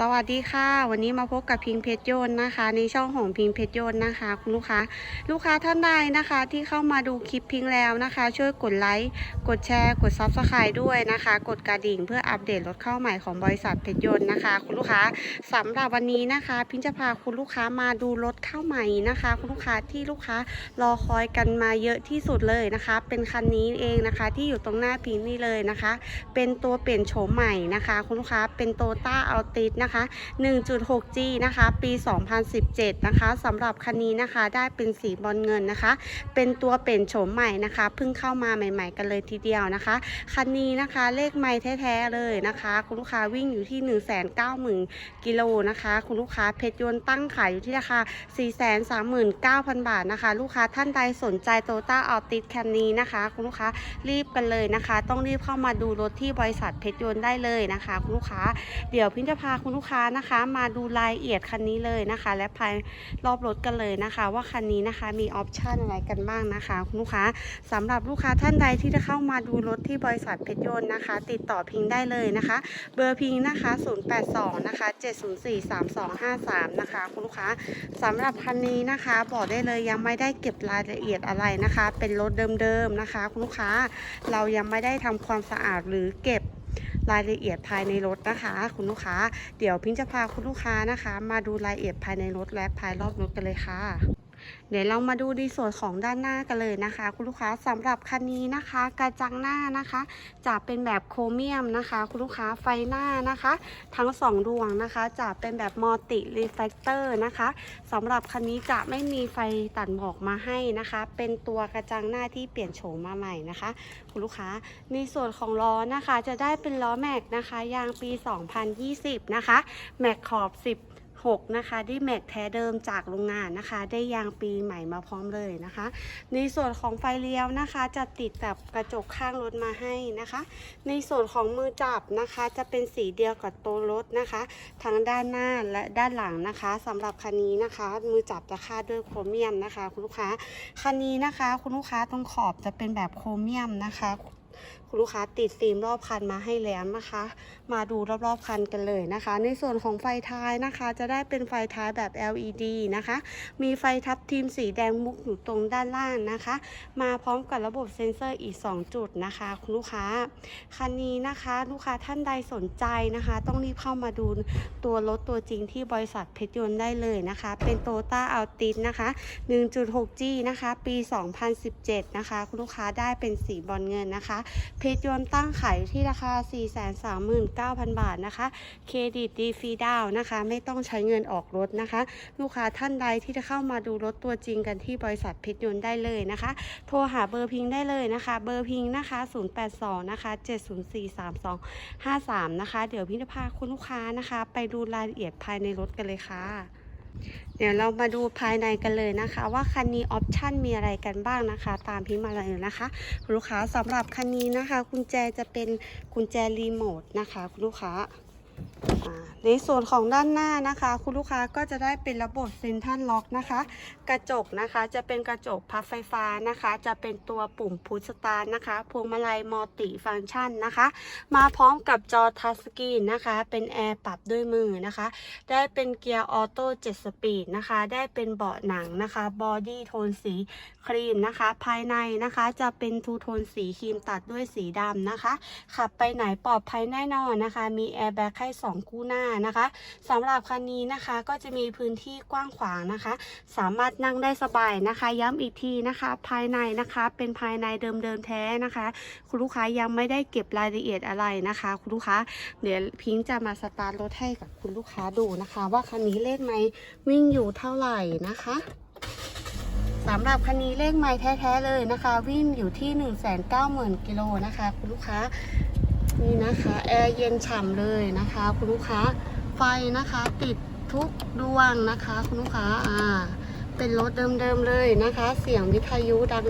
สวัสดีค่ะ วันนี้มาพบกับพิงเพชรโยนต์นะคะ ในช่องของพิงเพชรโยนต์นะคะ คุณลูกค้า ลูกค้าท่านใดนะคะ ที่เข้ามาดูคลิปพิงแล้วนะคะ ช่วยกดไลค์กดแชร์ กดซับสไครต์ด้วยนะคะ กดกระดิ่งเพื่ออัปเดตรถเข้าใหม่ของบริษัทเพชรโยนต์นะคะ คุณลูกค้าสำหรับวันนี้นะคะ พิงจะพาคุณลูกค้ามาดูรถเข้าใหม่นะคะ คุณลูกค้าที่ลูกค้ารอคอยกันมาเยอะที่สุดเลยนะคะ เป็นคันนี้เองนะคะ ที่อยู่ตรงหน้าพิงนี่เลยนะคะ เป็นตัวเปลี่ยนโฉมใหม่นะคะ คุณลูกค้าเป็นโตต้าอัลติสนะคะ 1.6G นะคะ ปี 2017 นะคะสำหรับคันนี้นะคะได้เป็นสีบอลเงินนะคะ เป็นตัวเปลี่ยนโฉมใหม่นะคะเพิ่งเข้ามาใหม่ ๆ กันเลยทีเดียวนะคะ คันนี้นะคะเลขไม่แท้ๆเลยนะคะ คุณลูกค้าวิ่งอยู่ที่ 190,000กิโลนะคะ คุณลูกค้าเพชรยนต์ตั้งขายอยู่ที่ราคา 439,000 บาทนะคะ ลูกค้าท่านใดสนใจโตต้าอัลติสคันนี้นะคะ คุณลูกค้ารีบกันเลยนะคะ ต้องรีบเข้ามาดูรถที่บริษัทเพชรยนต์ได้เลยนะคะ คุณลูกค้าเดี๋ยวพิมจะพาคุณลูกค้านะคะ มาดูรายละเอียดคันนี้เลยนะคะ และภายรอบรถกันเลยนะคะ ว่าคันนี้นะคะมีออปชันอะไรกันบ้างนะคะ คุณลูกค้าสำหรับลูกค้าท่านใดที่จะเข้ามาดูรถที่บริษัทเพชรยนต์นะคะ ติดต่อพิงได้เลยนะคะ เบอร์พิงนะคะ 082 นะคะ 704 3253 นะคะ คุณลูกค้าสำหรับคันนี้นะคะ บอกได้เลยยังไม่ได้เก็บรายละเอียดอะไรนะคะ เป็นรถเดิมๆนะคะ คุณลูกค้าเรายังไม่ได้ทำความสะอาดหรือเก็บ รายละเอียดภายในรถนะคะ คุณลูกค้า เดี๋ยวพิงจะพาคุณลูกค้านะคะ มาดูรายละเอียดภายในรถและภายรอบรถกันเลยค่ะ เดี๋ยวเรามาดูในส่วนของด้านหน้ากันเลยนะคะ คุณลูกค้าสำหรับคันนี้นะคะ กระจังหน้านะคะ จะเป็นแบบโครเมียมนะคะ คุณลูกค้าไฟหน้านะคะ ทั้งสองดวงนะคะ จะเป็นแบบมัลติรีเฟกเตอร์นะคะสำหรับคันนี้จะไม่มีไฟตัดหมอกมาให้นะคะ เป็นตัวกระจังหน้าที่เปลี่ยนโฉมมาใหม่นะคะ คุณลูกค้าในส่วนของล้อนะคะ จะได้เป็นล้อแม็กนะคะ ยางปี 2020 นะคะ แม็กขอบ 6 นะคะ ได้แม็กแท้เดิมจากโรงงานนะคะ ได้ยางปีใหม่มาพร้อมเลยนะคะ ในส่วนของไฟเลี้ยวนะคะ จะติดกับกระจกข้างรถมาให้นะคะ ในส่วนของมือจับนะคะ จะเป็นสีเดียวกับตัวรถนะคะ ทั้งด้านหน้าและด้านหลังนะคะสำหรับคันนี้นะคะ มือจับจะคาดด้วยโครเมียมนะคะ คุณลูกค้าคันนี้นะคะ คุณลูกค้าตรงขอบจะเป็นแบบโครเมียมนะคะ คุณลูกค้าติดฟิล์มรอบคันมาให้แล้วนะคะ มาดูรอบๆคันกันเลยนะคะ ในส่วนของไฟท้ายนะคะ จะได้เป็นไฟท้ายแบบ LED นะคะ มีไฟทับทิมสีแดงมุกอยู่ตรงด้านล่างนะคะ มาพร้อมกับระบบเซ็นเซอร์อีก 2 จุดนะคะคุณลูกค้าคันนี้นะคะ ลูกค้าท่านใดสนใจนะคะ ต้องรีบเข้ามาดูตัวรถตัวจริงที่บริษัทเพชรยนต์ได้เลยนะคะ เป็นโตต้าอัลติสนะคะ 1.6G นะคะ ปี 2017 นะคะ คุณลูกค้าได้เป็นสีบอลเงินนะคะเพชรยนต์ตั้งขายอยู่ที่ราคา 439,000 บาทนะคะ เครดิตดีฟรีดาวน์นะคะ ไม่ต้องใช้เงินออกรถนะคะ ลูกค้าท่านใดที่จะเข้ามาดูรถตัวจริงกันที่บริษัทเพชรยนต์ได้เลยนะคะ โทรหาเบอร์พิงได้เลยนะคะ เบอร์พิงนะคะ 082 นะคะ 7043253 นะคะ เดี๋ยวพี่จะพาคุณลูกค้านะคะ ไปดูรายละเอียดภายในรถกันเลยค่ะ เดี๋ยวเรามาดูภายในกันเลยนะคะ ว่าคันนี้ออปชันมีอะไรกันบ้างนะคะ ตามพิมพ์มาเลยนะคะคุณลูกค้าสำหรับคันนี้นะคะ กุญแจจะเป็นกุญแจรีโมทนะคะคุณลูกค้าอ่า ในส่วนของด้านหน้านะคะ คุณลูกค้าก็จะได้เป็นระบบเซ็นทรัลล็อกนะคะ กระจกนะคะจะเป็นกระจกพับไฟฟ้านะคะ จะเป็นตัวปุ่มพุชสตาร์นะคะพวงมาลัยมัลติฟังก์ชันนะคะ มาพร้อมกับจอทัชสกรีนนะคะ เป็นแอร์ปรับด้วยมือนะคะ ได้เป็นเกียร์ออโต้7สปีดนะคะ ได้เป็นเบาะหนังนะคะบอดี้โทนสีครีมนะคะ ภายในนะคะจะเป็นทูโทนสีครีมตัดด้วยสีดำนะคะ ขับไปไหนปลอดภัยแน่นอนนะคะ มีแอร์แบ็กให้2 คู่หน้านะคะสำหรับคันนี้นะคะก็จะมีพื้นที่กว้างขวางนะคะ สามารถนั่งได้สบายนะคะ ย้ำอีกทีนะคะ ภายในนะคะเป็นภายในเดิมๆแท้นะคะ คุณลูกค้ายังไม่ได้เก็บรายละเอียดอะไรนะคะ คุณลูกค้าเดี๋ยวพิงค์จะมาสตาร์ทรถให้กับคุณลูกค้าดูนะคะ ว่าคันนี้เลขไม้วิ่งอยู่เท่าไหร่นะคะสำหรับคันนี้เลขไม้แท้ ๆ เลยนะคะ วิ่งอยู่ที่ 1 9 0 0 0 0กิโลนะคะ คุณลูกค้า นี่นะคะแอร์เย็นฉ่ำเลยนะคะ คุณลูกค้าไฟนะคะ ติดทุกดวงนะคะ คุณลูกค้าอ่า เป็นรถเดิมๆเลยนะคะ เสียงวิทยุดัง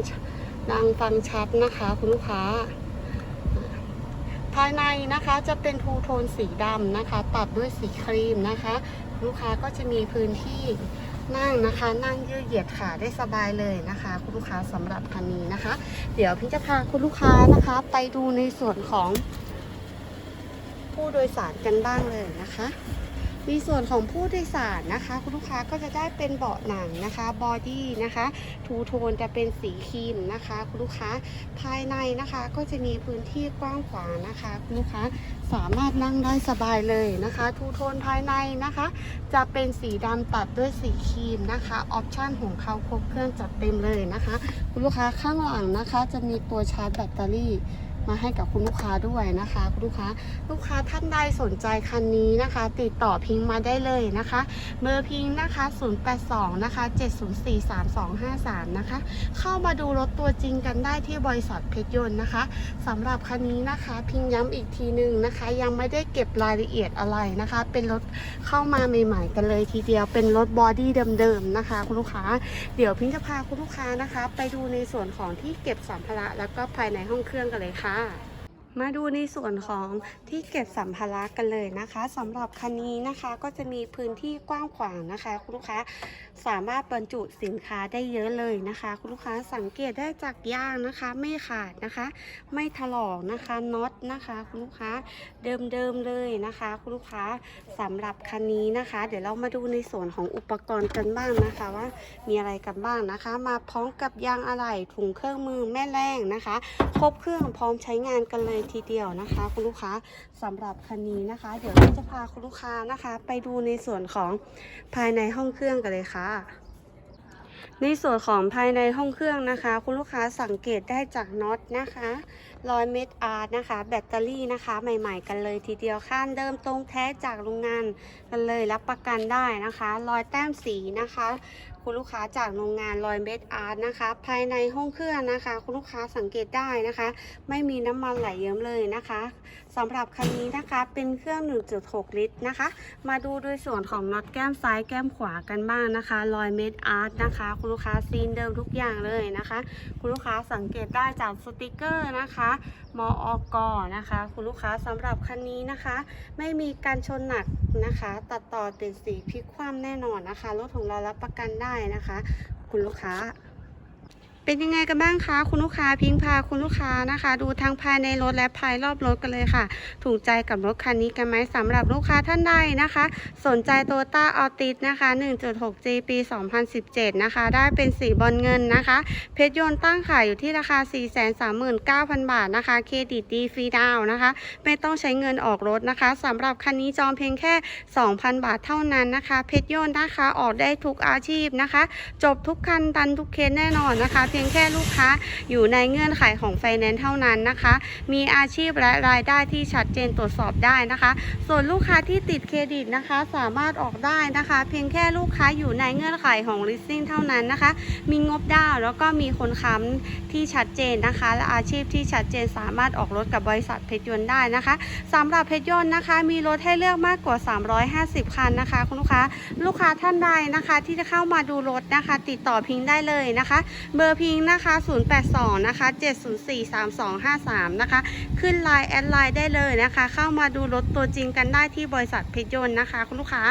ดังฟังชัดนะคะ คุณลูกค้า ภายในนะคะจะเป็นทูโทนสีดำนะคะ ตัดด้วยสีครีมนะคะ ลูกค้าก็จะมีพื้นที่นั่งนะคะ นั่งยืดเหยียดขาได้สบายเลยนะคะ คุณลูกค้าสำหรับคันนี้นะคะ เดี๋ยวพี่จะพาคุณลูกค้านะคะ ไปดูในส่วนของ ผู้โดยสารกันบ้างเลยนะคะในส่วนของผู้โดยสารนะคะ คุณลูกค้าก็จะได้เป็นเบาะหนังนะคะบอดี้นะคะทูโทนจะเป็นสีครีมนะคะ คุณลูกค้าภายในนะคะ ก็จะมีพื้นที่กว้างขวางนะคะ คุณลูกค้าสามารถนั่งได้สบายเลยนะคะ ทูโทนภายในนะคะ จะเป็นสีดำตัดด้วยสีครีมนะคะออปชั่นของเขาครบเครื่องจัดเต็มเลยนะคะ คุณลูกค้าข้างหลังนะคะ จะมีตัวชาร์จแบตเตอรี่ มาให้กับคุณลูกค้าด้วยนะคะคุณลูกค้าลูกค้าท่านใดสนใจคันนี้นะคะ ติดต่อพิงมาได้เลยนะคะ เบอร์พิงนะคะ 082 นะคะ 7043253 นะคะ เข้ามาดูรถตัวจริงกันได้ที่บริษัทเพชรยนต์นะคะสำหรับคันนี้นะคะ พิงย้ำอีกทีหนึ่งนะคะ ยังไม่ได้เก็บรายละเอียดอะไรนะคะ เป็นรถเข้ามาใหม่ ๆ กันเลยทีเดียวเป็นรถบอดี้เดิมๆนะคะ คุณลูกค้า เดี๋ยวพิงจะพาคุณลูกค้านะคะ ไปดูในส่วนของที่เก็บสัมภาระแล้วก็ภายในห้องเครื่องกันเลยค่ะ嗯 มาดูในส่วนของที่เก็บสัมภาระกันเลยนะคะสำหรับคันนี้นะคะก็จะมีพื้นที่กว้างขวางนะคะ คุณลูกค้าสามารถบรรจุสินค้าได้เยอะเลยนะคะ คุณลูกค้าสังเกตได้จากยางนะคะ ไม่ขาดนะคะ ไม่ถลอกนะคะน็อตนะคะ คุณลูกค้าเดิมๆเลยนะคะ คุณลูกค้าสำหรับคันนี้นะคะ เดี๋ยวเรามาดูในส่วนของอุปกรณ์กันบ้างนะคะว่ามีอะไรกันบ้างนะคะ มาพร้อมกับยางอะไหล่ถุงเครื่องมือแม่แรงนะคะ ครบเครื่องพร้อมใช้งานกันเลยทีเดียวนะคะ คุณลูกค้าสำหรับคันนี้นะคะ เดี๋ยวเราจะพาคุณลูกค้านะคะ ไปดูในส่วนของภายในห้องเครื่องกันเลยค่ะในส่วนของภายในห้องเครื่องนะคะ คุณลูกค้าสังเกตได้จากน็อตนะคะรอยเม็ดอาร์ตนะคะ แบตเตอรี่นะคะ ใหม่ ๆ กันเลยทีเดียวข้านเดิมตรงแท้จากโรงงานกันเลยรับประกันได้นะคะ รอยแต้มสีนะคะ คุณลูกค้าจากโรงงานรอยเม็ดอาร์ตนะคะ ภายในห้องเครื่องนะคะ คุณลูกค้าสังเกตได้นะคะ ไม่มีน้ำมันไหลเยิ้มเลยนะคะสำหรับคันนี้นะคะเป็นเครื่อง 1.6 ลิตรนะคะ มาดูโดยส่วนของน็อตแก้มซ้ายแก้มขวากันบ้างนะคะรอยเม็ดอาร์ตนะคะ คุณลูกค้าซีนเดิมทุกอย่างเลยนะคะ คุณลูกค้าสังเกตได้จากสติกเกอร์นะคะมอกนะคะ คุณลูกค้าสำหรับคันนี้นะคะ ไม่มีการชนหนักนะคะ ตัดต่อเป็นสีพลิกคว่ำแน่นอนนะคะรถของเรารับประกันได้นะคะ คุณลูกค้า เป็นยังไงกันบ้างคะ คุณลูกค้าพิงพาคุณลูกค้านะคะ ดูทั้งภายในรถและภายรอบรถกันเลยค่ะ ถูกใจกับรถคันนี้กันไหมสำหรับลูกค้าท่านใดนะคะ สนใจโตต้าออติสนะคะ 1.6G ปี 2017 นะคะ ได้เป็นสีบอลเงินนะคะ เพชรยนต์ตั้งขายอยู่ที่ราคา 439,000 บาทนะคะ เครดิตดีฟรีดาวนะคะ ไม่ต้องใช้เงินออกรถนะคะสำหรับคันนี้จองเพียงแค่ 2,000 บาทเท่านั้นนะคะ เพชรยนต์นะคะออกได้ทุกอาชีพนะคะ จบทุกคันตันทุกเคสแน่นอนนะคะพียงแค่ลูกค้าอยู่ในเงื่อนไขของไฟแนนซ์เท่านั้นนะคะ มีอาชีพและรายได้ที่ชัดเจนตรวจสอบได้นะคะ ส่วนลูกค้าที่ติดเครดิตนะคะ สามารถออกได้นะคะ เพียงแค่ลูกค้าอยู่ในเงื่อนไขของ leasing เท่านั้นนะคะ มีงบดาวแล้วก็มีคนค้ำที่ชัดเจนนะคะ และอาชีพที่ชัดเจนสามารถออกรถกับบริษัทเพชรยนต์ได้นะคะสำหรับเพชรยนต์นะคะ มีรถให้เลือกมากกว่า 350 คันนะคะ คุณลูกค้าลูกค้าท่านใดนะคะ ที่จะเข้ามาดูรถนะคะ ติดต่อพิงได้เลยนะคะ เบอร์พิงนะคะ 082 นะคะ 7043253 นะคะ ขึ้นไลน์แอดไลน์ได้เลยนะคะ เข้ามาดูรถตัวจริงกันได้ที่บริษัทเพชรยนต์นะคะ คุณลูกค้า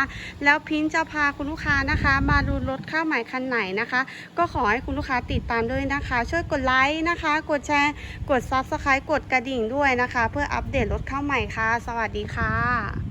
แล้วพิงจะพาคุณลูกค้านะคะ มาดูรถข้าวใหม่คันไหนนะคะ ก็ขอให้คุณลูกค้าติดตามด้วยนะคะ ช่วยกดไลค์นะคะ กดแชร์ กด Subscribe กดกระดิ่งด้วยนะคะ เพื่ออัปเดตรถเข้าใหม่ค่ะ สวัสดีค่ะ